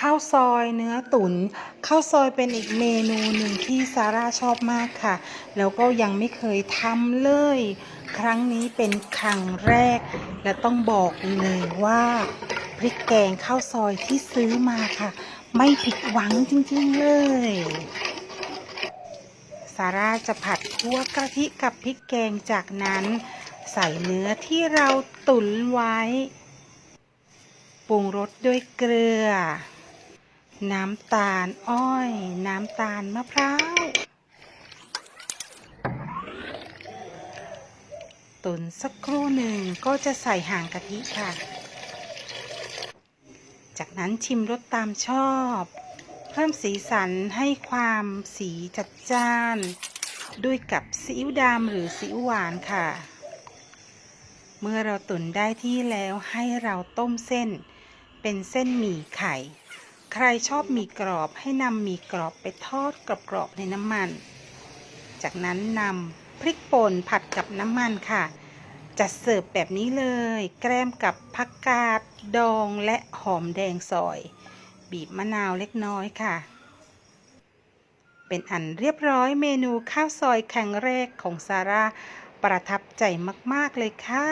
ข้าวซอยเนื้อตุน๋นข้าวซอยเป็นอีกเมนูหนึ่งที่ซาร่าชอบมากค่ะ แล้วก็ยังไม่เคยทำเลย ครั้งนี้เป็นครั้งแรก และต้องบอกเลยว่าพริกแกงข้าวซอยที่ซื้อมาค่ะ ไม่ผิดหวังจริงๆเลยซาร่าจะผัดคั่วกะทิกับพริกแกงจากนั้น ใส่เนื้อที่เราตุ๋นไว้ปรุงรสด้วยเกลือ น้ำตาลอ้อย น้ำตาลมะพร้าว ตุ๋นสักครู่หนึ่งก็จะใส่ห่างกะทิค่ะ จากนั้นชิมรสตามชอบ เพิ่มสีสันให้ความสีจัดจ้าน ด้วยกับซีอิ๊วดำหรือซีอิ๊วหวานค่ะ เมื่อเราตุ๋นได้ที่แล้วให้เราต้มเส้น เป็นเส้นหมี่ไข่ ใครชอบหมี่กรอบให้นำหมี่กรอบไปทอดกรอบๆในน้ำมัน จากนั้นนำพริกป่นผัดกับน้ำมันค่ะ จัดเสิร์ฟแบบนี้เลย แกล้มกับผักกาดดองและหอมแดงซอย บีบมะนาวเล็กน้อยค่ะ เป็นอันเรียบร้อยเมนูข้าวซอยครั้งแรกของซาร่าประทับใจมาก ๆ เลยค่ะ